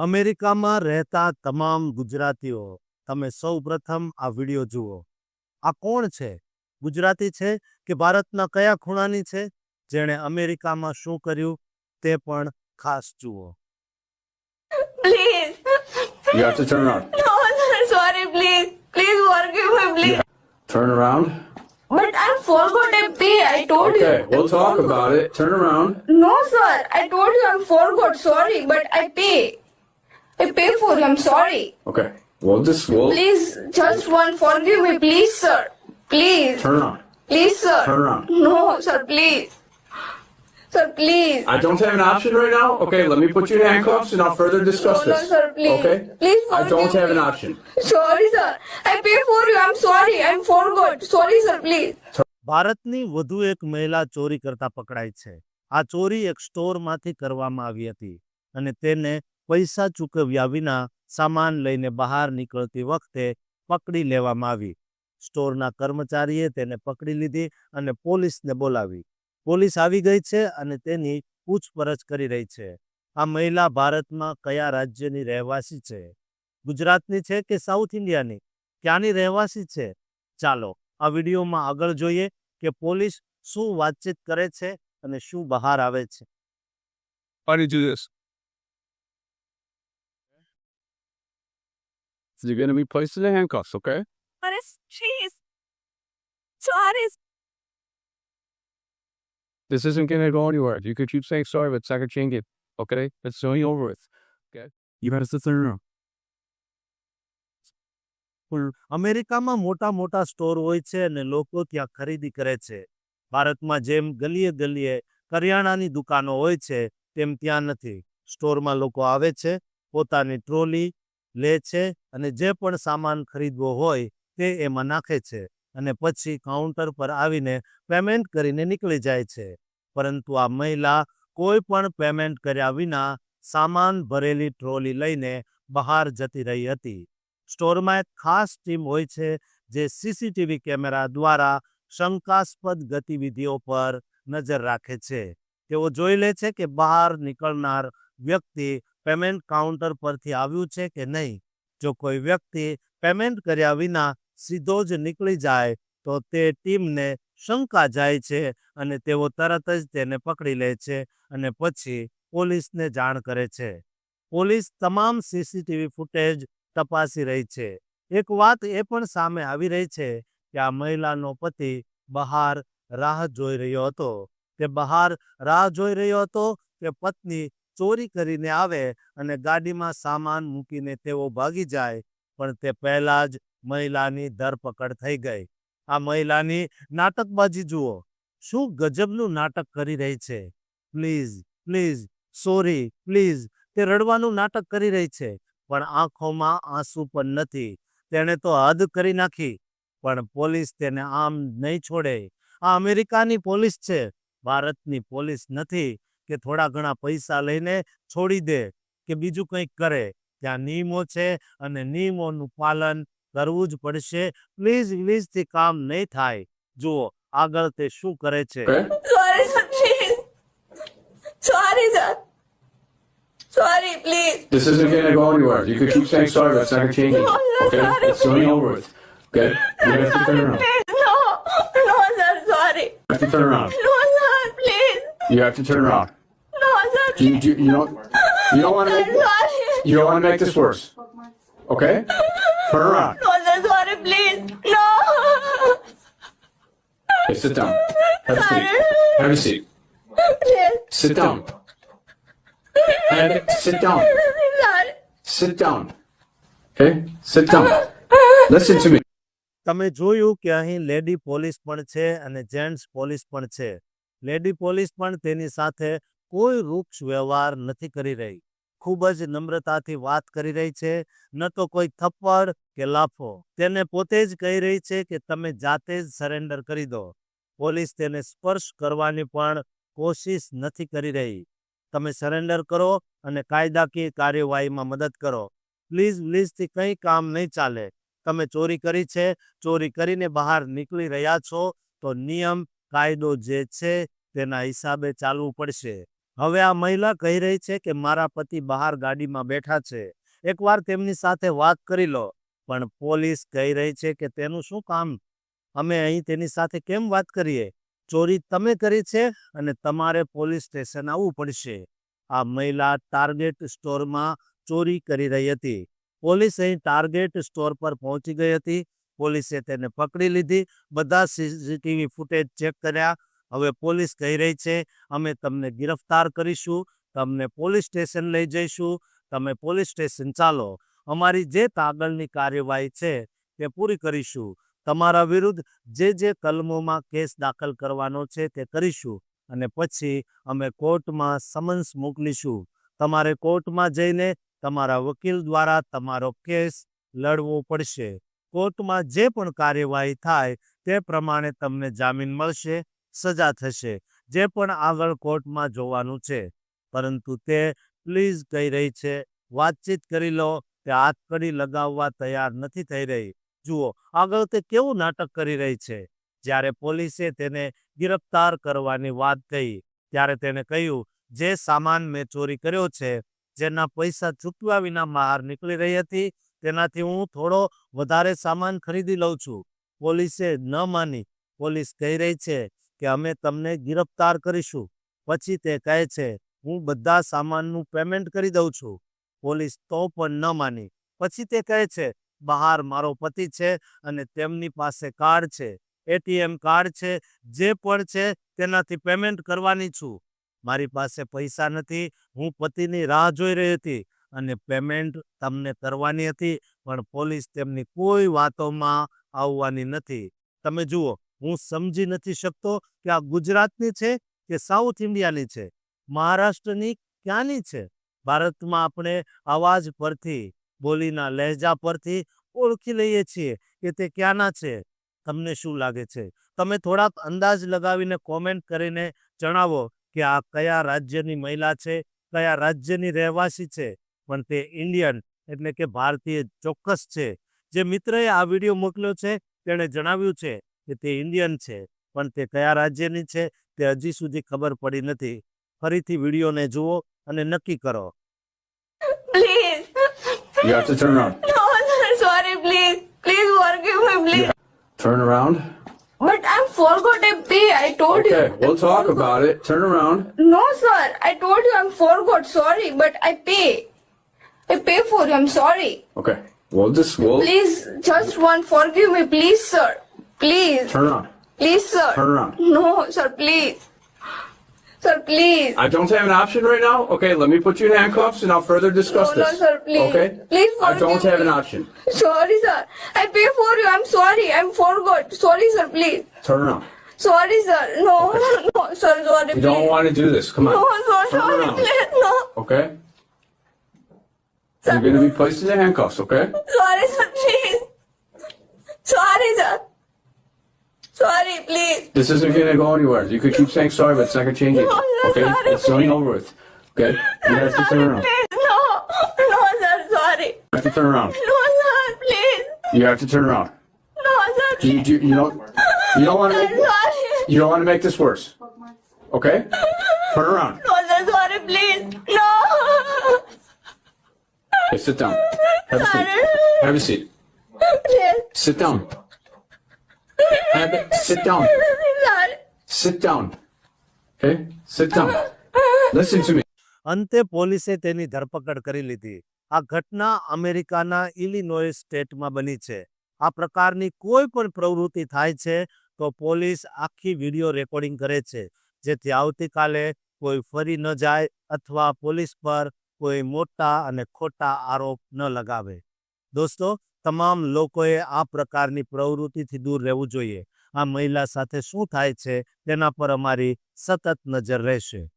અમેરિકામાં રહેતા તમામ ગુજરાતીઓ તમે સૌ પ્રથમ આ વીડિયો જુઓ આ કોણ છે ગુજરાતી છે કે ભારતના કયા ખૂણાની છે જેણે અમેરિકામાં શું કર્યું તે પણ ખાસ જુઓ Please. You have to turn around. No, sir, sorry, please. Please forgive me, please. Turn around. But I forgot a pay. I told Okay, you. we'll talk about it. Turn around. No, sir. I told you I forgot. Sorry, but I pay. I pay for you. I'm sorry. Okay, we'll this will. Please, just one. Forgive me, please, sir. Please. turn around. Please, sir. Turn around. No, sir, please. Sir, please. I don't have an option right now. Okay, let me put you in handcuffs and I'll further discuss No, no, this. sir, please. Okay? Please I don't forgive have an me. option. Sorry, sir. I pay for you. I'm sorry. I'm forgot. Sorry, sir, please. ભારતની વધુ એક મહિલા ચોરી કરતા પકડાઈ છે આ ચોરી એક સ્ટોરમાંથી કરવામાં આવી હતી અને તેને પૈસા ચૂકવ્યા વિના સામાન લઈને બહાર નીકળતી વખતે પકડી લેવામાં આવી. સ્ટોરના કર્મચારીએ તેને પકડી લીધી અને પોલીસને બોલાવી. પોલીસ આવી ગઈ છે અને તેની પૂછપરછ કરી રહી છે. આ મહિલા ભારતમાં કયા રાજ્યની રહેવાસી છે? ગુજરાતની છે કે સાઉથ ઇન્ડિયાની? ક્યાંની રહેવાસી છે? ચાલો, આ વિડીયોમાં આગળ જોઈએ કે પોલીસ શું વાતચીત કરે છે અને શું બહાર આવે છે Why do you do this? So you're going to be placed in the handcuffs, okay? But it's cheese? Sorry. This isn't going to go anywhere. You could keep saying sorry, but it's not going to change it, okay? It's only over with, okay? You better sit in now. room. અમેરિકામાં મોટા મોટા store હોય છે અને લોકો ત્યાં ખરીદી કરે છે ભારતમાં જેમ ગલીએ ગલીએ કરિયાણાની દુકાનો હોય છે તેમ ત્યાં નથી સ્ટોરમાં લોકો આવે છે પોતાની ટ્રોલી લે છે અને જે પણ સામાન ખરીદવો હોય તે એમાં નાખે છે અને પછી કાઉન્ટર પર આવીને પેમેન્ટ કરીને નીકળી જાય છે. પરંતુ આ મહિલા કોઈ પણ પેમેન્ટ કર્યા વિના સામાન ભરેલી ટ્રોલી લઈને બહાર જતી રહી હતી. સ્ટોરમાં એક ખાસ ટીમ હોય છે જે સીસીટીવી કેમેરા દ્વારા શંકાસ્પદ ગતિવિધિઓ પર નજર રાખે છે. તેઓ જોઈ લે છે કે બહાર નીકળનાર વ્યક્તિ પેમેન્ટ કાઉન્ટર પરથી આવ્યું છે કે નહીં? જો કોઈ વ્યક્તિ પેમેન્ટ કર્યા વિના સીધો જ નીકળી જાય, તો તે ટીમને શંકા જાય છે અને તેઓ તરત જ તેને પકડી લે છે અને પછી પોલીસને જાણ કરે છે. પોલીસ તમામ સીસીટીવી ફૂટેજ તપાસી રહી છે. એક વાત એ પણ સામે આવી રહી છે કે આ મહિલાનો પતિ બહાર રાહ જોઈ રહ્યો હતો. તે બહાર રાહ જોઈ રહ્યો હતો કે પત્ની ચોરી કરીને આવે અને ગાડીમાં સામાન મૂકીને તેઓ ભાગી જાય, પણ તે પહેલા જ મહિલાની ધરપકડ થઈ ગઈ. આ મહિલાની નાટકબાજી જુઓ. શું ગજબનું નાટક કરી રહી છે? Please please, sorry, please. તે રડવાનું નાટક કરી રહી છે, પણ આંખોમાં આંસુ પણ નથી. તેણે તો હદ કરી નાખી, પણ પોલીસ તેને આમ નહીં છોડે. આ અમેરિકાની પોલીસ છે. ભારતની પોલીસ નથી. કે થોડા ઘણા પૈસા લઈને છોડી દે કે બીજું કંઈક કરે ત્યાં નિયમો છે અને નિયમોનું પાલન કરવું જ પડશે પ્લીઝ પ્લીઝથી કામ નહીં થાય જુઓ આગળ તે શું કરે છે Okay? Sorry, sir, please. Sorry, sir. Sorry, please. This isn't going to go anywhere. You could keep saying sorry, but it's not going to change it. No, no, Okay? sorry, It's only over with. Okay? You have to turn Sorry, around. please. No. No, sir, sorry. You have to turn around. No, sir, please. You have to turn around. You, do, you, don't you don't want to make sorry. you don't want to make this worse. Okay? Turn around. No, sir, sorry, please. No. Okay, sit down. Have a seat. Have a seat. Please. Sit down. And. Sit down. Sorry. Sit down. Okay? Sit down. Listen to me. તમે જોયું કે અહીં lady police પણ છે અને gents police પણ છે lady police પણ તેની સાથે કોઈ રૂક્ષ વ્યવહાર નથી કરી રહી. ખૂબ જ નમ્રતાથી વાત કરી રહી છે. ન તો કોઈ થપ્પડ કે લાફો. તેને પોતે જ કહી રહી છે કે તમે જાતે જ સરેન્ડર કરી દો. પોલીસ તેને સ્પર્શ કરવાની પણ કોશિશ નથી કરી રહી. તમે સરેન્ડર કરો અને કાયદાકીય કાર્યવાહીમાં મદદ કરો. પ્લીઝ, પ્લીઝથી કંઈ કામ નહીં ચાલે. તમે ચોરી કરી છે. ચોરી કરીને બહાર નીકળી રહ્યા છો તો નિયમ, કાયદો જે છે તેના હિસાબે ચાલવું પડશે. હવે આ મહિલા કહી રહી છે કે મારા પતિ બહાર ગાડીમાં બેઠા છે. એકવાર તેમની સાથે વાત કરી લો. પણ પોલીસ કહી રહી છે કે તેનું શું કામ? અમે અહીં તેની સાથે કેમ વાત કરીએ? ચોરી તમે કરી છે અને તમારે પોલીસ સ્ટેશન આવવું પડશે. આ મહિલા ટાર્ગેટ સ્ટોરમાં ચોરી કરી રહી હતી. પોલીસ અહીં ટાર્ગેટ સ્ટોર પર પહોંચી ગઈ હતી. પોલીસે તેને પકડી લીધી. બધા સીસીટીવી ફૂટેજ ચેક કર્યા. હવે પોલીસ કહી રહી છે, અમે તમને ગિરફ્તાર કરીશું, તમને પોલીસ સ્ટેશન લઈ જઈશું, તમે પોલીસ સ્ટેશન ચાલો. અમારી જે આગળની કાર્યવાહી છે તે પૂરી કરીશું. તમારા વિરુદ્ધ જે જે કલમોમાં કેસ દાખલ કરવાનો છે તે કરીશું. અને પછી અમે કોર્ટમાં સમન્સ મોકલીશું. તમારે કોર્ટમાં જઈને તમારા વકીલ દ્વારા તમારો કેસ લડવો પડશે. કોર્ટમાં જે પણ કાર્યવાહી થાય તે પ્રમાણે તમને જામીન મળશે. સજા થશે, જે પણ આગળ કોર્ટમાં જોવાનું છે. પરંતુ તે પ્લીઝ કહી રહી છે, વાતચીત કરી લો, તે હાથકડી લગાવવા તૈયાર નથી થઈ રહી. જુઓ, આગળ તે કેવું નાટક કરી રહી છે. જ્યારે પોલીસે તેને ગિરફ્તાર કરવાની વાત કહી, ત્યારે તેને કહ્યું, જે સામાન મેં ચોરી કર્યો છે, જેના પૈસા ચૂકવ્યા વિના બહાર નીકળી રહી હતી, તેનાથી હું થોડો વધારે સામાન ખરીદી લઉં છું. પોલીસે ન માની. પોલીસ કહી રહી છે કે અમે તમને ગિરફ્તાર કરીશું. પછી તે કહે છે, હું બધા સામાનનું પેમેન્ટ કરી દઉં છું. પોલીસ તો પણ ન માની. પછી તે કહે છે, બહાર મારો પતિ છે અને તેમની પાસે કાર્ડ છે. એટીએમ કાર્ડ છે, જે પણ છે તેનાથી પેમેન્ટ કરવાની છું. મારી પાસે પૈસા નથી, હું પતિની રાહ જોઈ રહી હતી અને પેમેન્ટ તમને કરવાની હતી, પણ પોલીસ તેમની કોઈ વાતોમાં આવવાની નથી. તમે જુઓ હું સમજી નથી શકતો કે આ ગુજરાતની છે કે સાઉથ ઇન્ડિયાની છે? મહારાષ્ટ્રની ક્યાંની છે? ભારતમાં આપણે અવાજ પરથી, બોલીના લહેજા પરથી ઓળખી લઈએ છીએ કે તે ક્યાંના છે? તમને શું લાગે છે? તમે થોડાક અંદાજ લગાવીને કોમેન્ટ કરીને જણાવો કે આ કયા રાજ્યની મહિલા છે, કયા રાજ્યની રહેવાસી છે? પણ તે ઇન્ડિયન એટલે કે ભારતીય ચોક્કસ છે. જે મિત્રએ આ વીડિયો મોકલ્યો છે, તેણે જણાવ્યું છે કે તે ઇન્ડિયન છે પણ તે કયા રાજ્યની છે તે હજી સુધી ખબર પડી નથી ફરીથી વિડીયોને જુઓ અને નક્કી કરો Please. You have to turn around. No, sir, sorry, please. Please forgive me, please. Turn around. But I forgot I pay. I told Okay, you. we'll talk about it. Turn around. No, sir. I told you I forgot. Sorry, but I pay. I pay for you. I'm sorry. Okay, we'll just we'll Please, just one. Forgive me, please, sir. Please. turn around. Please, sir. Turn around. No, sir, please. Sir, please. I don't have an option right now. Okay, let me put you in handcuffs and I'll further discuss No, no, this. sir, please. Okay? Please I don't have an me. option. Sorry, sir. I pay for you. I'm sorry. I'm forgot. Sorry, sir, please. Turn around. Sorry, sir. No, no, sir, sorry, You don't want to do this. Come on. No, sir, Turn sorry, around. please. No. Okay? You're going to be placed in the handcuffs, okay? Sorry, sir, please. Sorry, sir. Sorry, please. This isn't going to go anywhere. You could keep saying sorry, but it's not to change it. No, no, Okay? sorry, It's going over with. Okay? You have to turn around. Please, no. No, sir, sorry. You have to turn around. No, sir, please. You have to turn around. No, sir, You, please. you, you don't you don't want to make, sorry. you don't want to make this worse. Okay? Turn around. No, sir, sorry, please. No. Okay, sit down. Have a seat. Have a seat. Please. Sit down. Have. Sit down. Sit down. Okay? Sit down. Listen to me. અંતે પોલીસે તેની ધરપકડ કરી લીધી આ ઘટના અમેરિકાના Illinois સ્ટેટમાં બની છે આ પ્રકારની કોઈ પણ પ્રવૃત્તિ થાય છે તો પોલીસ આખી વીડિયો રેકોર્ડિંગ કરે છે જેથી આવતીકાલે કોઈ ફરી ન જાય અથવા પોલીસ પર કોઈ મોટા અને ખોટા આરોપ ન લગાવે દોસ્તો તમામ લોકોએ આ પ્રકારની પ્રવૃત્તિથી દૂર રહેવું જોઈએ. આ મહિલા સાથે શું થાય છે તેના પર અમારી સતત નજર રહેશે.